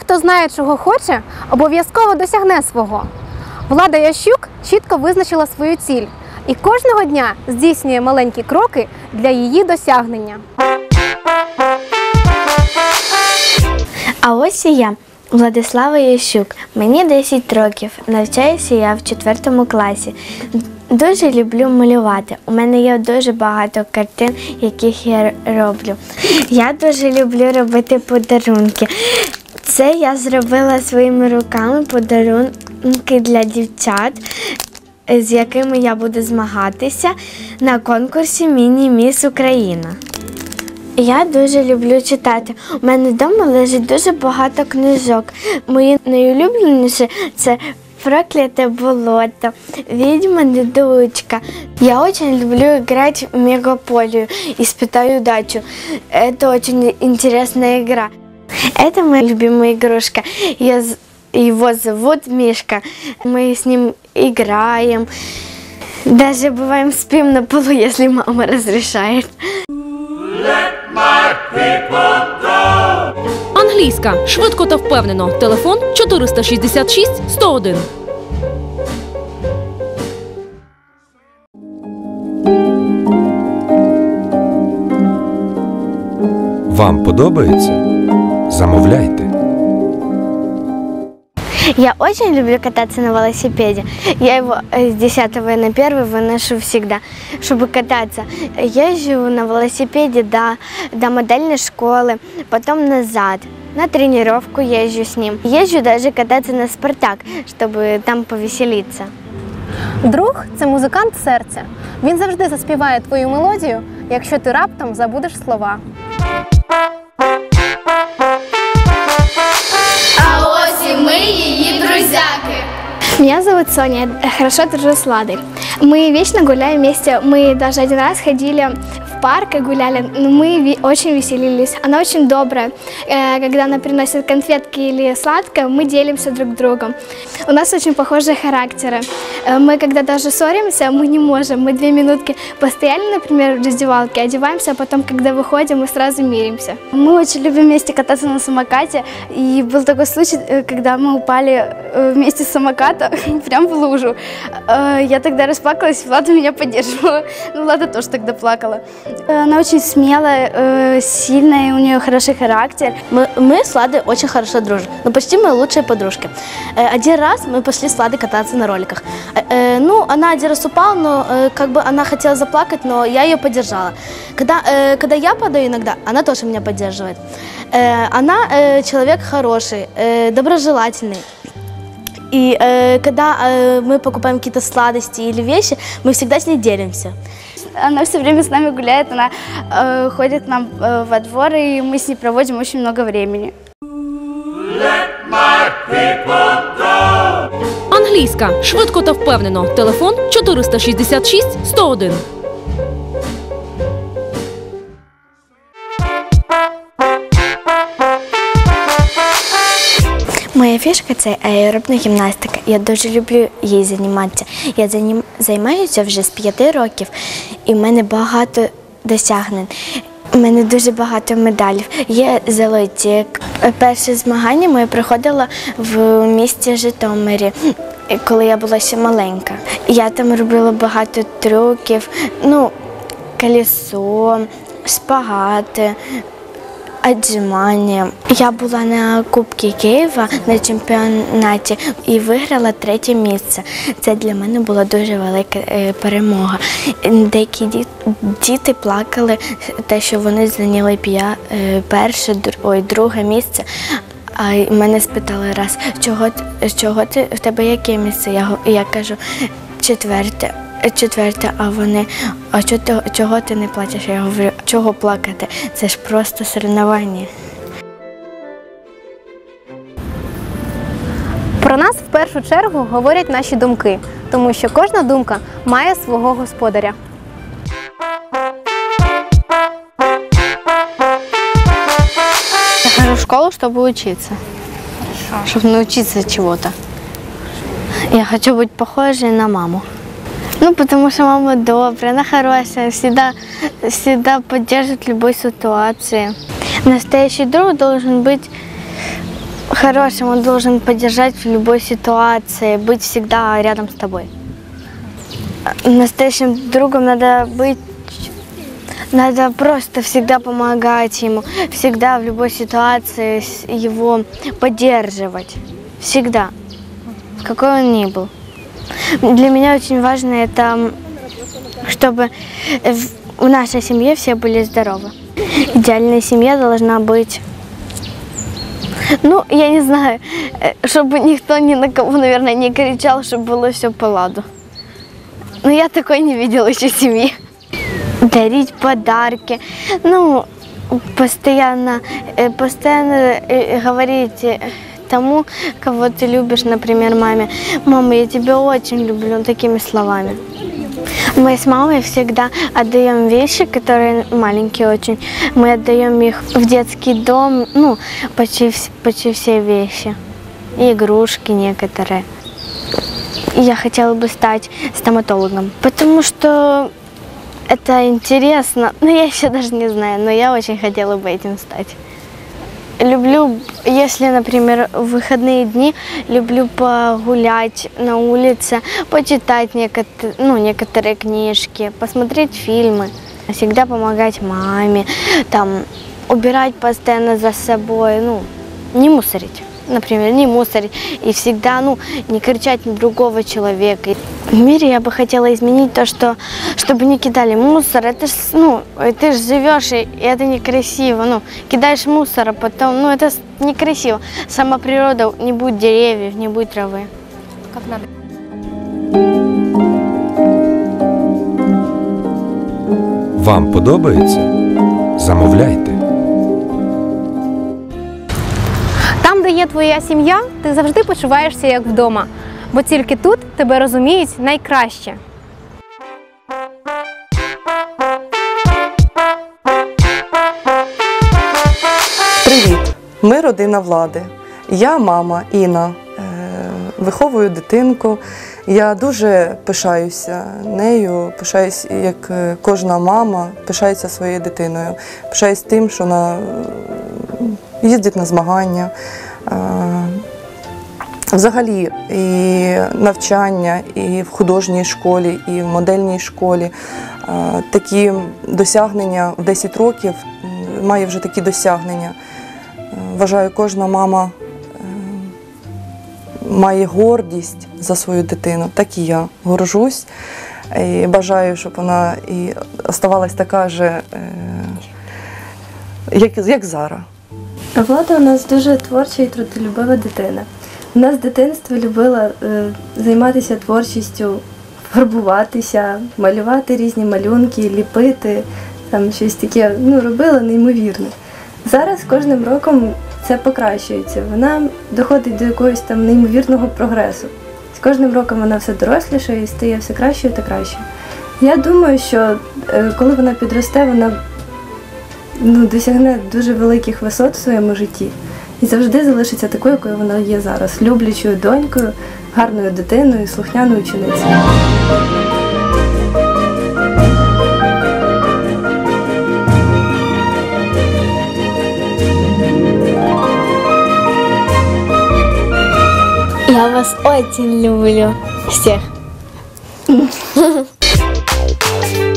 хто знає, чого хоче, обов'язково досягне свого. Влада Ящук чітко визначила свою ціль і кожного дня здійснює маленькі кроки для її досягнення. А ось і я, Владислава Ящук. Мені 10 років. Навчаюся я в 4 класі. Дуже люблю малювати. У мене є дуже багато картин, яких я роблю. Я дуже люблю робити подарунки. Це я зробила своїми руками подарунки для дівчат, з якими я буду змагатися на конкурсі Міні-Міс Україна. Я дуже люблю читати. У мене вдома лежить дуже багато книжок. Мої найулюбленіші це Прокляте болото, Відьма недоучка. Я очень люблю играть в Мегаполию и спитаю удачу. Это очень интересная игра. Это моя любимая игрушка. Я з- Его зовут Мишка. Мы с ним играем. Даже бываем спим на полу, если мама разрешает. Англійська швидко та впевнено. Телефон 466 101. Вам подобається? Замовляйте. Я очень люблю кататься на велосипеде. Я его э, с 10 на 1 выношу всегда, чтобы кататься. Езжу на велосипеде до, до модельной школы, потом назад. На тренировку езжу с ним. Езжу даже кататься на «Спартак», чтобы там повеселиться. Друг це музикант серця. Він завжди заспіває твою мелодію, якщо ти раптом забудеш слова. Меня зовут Соня, я хорошо дружу с Ладой. Мы вечно гуляем вместе. Мы даже один раз ходили в парк и гуляли. но Мы очень веселились. Она очень добрая. Э, Когда она приносит конфетки или сладкое, мы делимся друг другом. У нас очень похожие характеры. Э, Мы когда даже ссоримся, мы не можем. Мы две минутки постояли, например, в раздевалке, одеваемся, а потом, когда выходим, мы сразу миримся. Мы очень любим вместе кататься на самокате. И был такой случай, э, когда мы упали э, вместе с самоката прямо в лужу. Я тогда расплакалась, Влада меня поддерживала. Ну, Влада тоже тогда плакала. Она очень смелая, сильная, у нее хороший характер. Мы, мы с Ладой очень хорошо дружим. Ну, почти мы лучшие подружки. Один раз мы пошли с Ладой кататься на роликах. Э, э, Ну, она один раз упала, но э, как бы она хотела заплакать, но я ее поддержала. Когда, э, когда я падаю иногда, она тоже меня поддерживает. Э, Она э, человек хороший, э, доброжелательный. И э, когда э, мы покупаем какие-то сладости или вещи, мы всегда с ней делимся. Она все время с нами гуляет, она э, ходит к нам э, во двор, и мы с ней проводим очень много времени. Англійська швидко та впевнено. Телефон 466 101. Моя фішка це аеробна гімнастика. Я дуже люблю їй займатися. Я займаюся вже з п'яти років, і в мене багато досягнень. У мене дуже багато медалів. Є золоті. Перше змагання моє проходило в місті Житомирі, коли я була ще маленька. Я там робила багато трюків, ну, колесо, шпагати, Аджимання. Я була на Кубці Києва на чемпіонаті і виграла третє місце. Це для мене була дуже велика е, перемога. Деякі діти плакали, те, що вони зайняли е, перше, ой, друге місце. А мене спитали раз, чого, чого ти в тебе яке місце? Я, я кажу, четверте Четверте, а вони, а чого ти, чого ти не плачеш? Я говорю, чого плакати? Це ж просто соревнування. Про нас в першу чергу говорять наші думки, тому що кожна думка має свого господаря. Я хожу в школу, чтобы учиться. Чтобы научиться чего-то. Я хочу быть похожей на маму. Ну, потому что мама добрая, она хорошая, всегда, всегда поддержит в любой ситуации. Настоящий друг должен быть хорошим, он должен поддержать в любой ситуации, быть всегда рядом с тобой. Настоящим другом надо быть, надо просто всегда помогать ему, всегда в любой ситуации его поддерживать. Всегда, какой он ни был. Для меня очень важно это, чтобы в нашей семье все были здоровы. Идеальная семья должна быть ну, я не знаю, э, чтобы никто ни на кого, наверное, не кричал, чтобы было все по ладу. Но я такой не видела еще семьи. Дарить подарки. Ну, постоянно, э, постоянно э, говорить тому, кого ты любишь, например, маме. Мама, я тебя очень люблю, такими словами. Мы с мамой всегда отдаем вещи, которые маленькие очень. Мы отдаем их в детский дом, ну, почти, почти все вещи. И игрушки некоторые. Я хотела бы стать стоматологом, потому что это интересно. Но я еще даже не знаю, но я очень хотела бы этим стать. Люблю, если, например, в выходные дни, люблю погулять на улице, почитать некотор- ну, некоторые книжки, посмотреть фильмы. Всегда помогать маме, там, убирать постоянно за собой, ну, не мусорить. Например, не мусорить и всегда, ну, не кричать на другого человека. В мире я бы хотела изменить то, что, чтобы не кидали мусор. Это ж, ну, ты же живешь, и это некрасиво. Ну, кидаешь мусор, а потом, ну, это некрасиво. Сама природа, не будет деревьев, не будет травы. Как надо. Вам подобається? Замовляйте. Є твоя сім'я, ти завжди почуваєшся як вдома, бо тільки тут тебе розуміють найкраще. Привіт! Ми родина влади. Я мама Інна. Е, Виховую дитинку. Я дуже пишаюся нею, пишаюсь, як е, кожна мама, пишається своєю дитиною. Пишаюсь тим, що вона їздить на змагання. Е, Взагалі, і навчання, і в художній школі, і в модельній школі. Е, Такі досягнення в 10 років має вже такі досягнення. Е, Вважаю, кожна мама має гордість за свою дитину, так і я горжусь. І бажаю, щоб вона і оставалась така же, як, як зараз. Влада у нас дуже творча і трудолюбива дитина. Вона з дитинства любила е, займатися творчістю, фарбуватися, малювати різні малюнки, ліпити, там щось таке ну, робила неймовірне. Зараз кожним роком це покращується. Вона доходить до якогось там неймовірного прогресу. З кожним роком вона все дорослішає і стає все кращою та кращою. Я думаю, що е, коли вона підросте, вона ну, досягне дуже великих висот в своєму житті і завжди залишиться такою, якою вона є зараз, люблячою донькою, гарною дитиною, слухняною ученицею. Я вас очень люблю всех.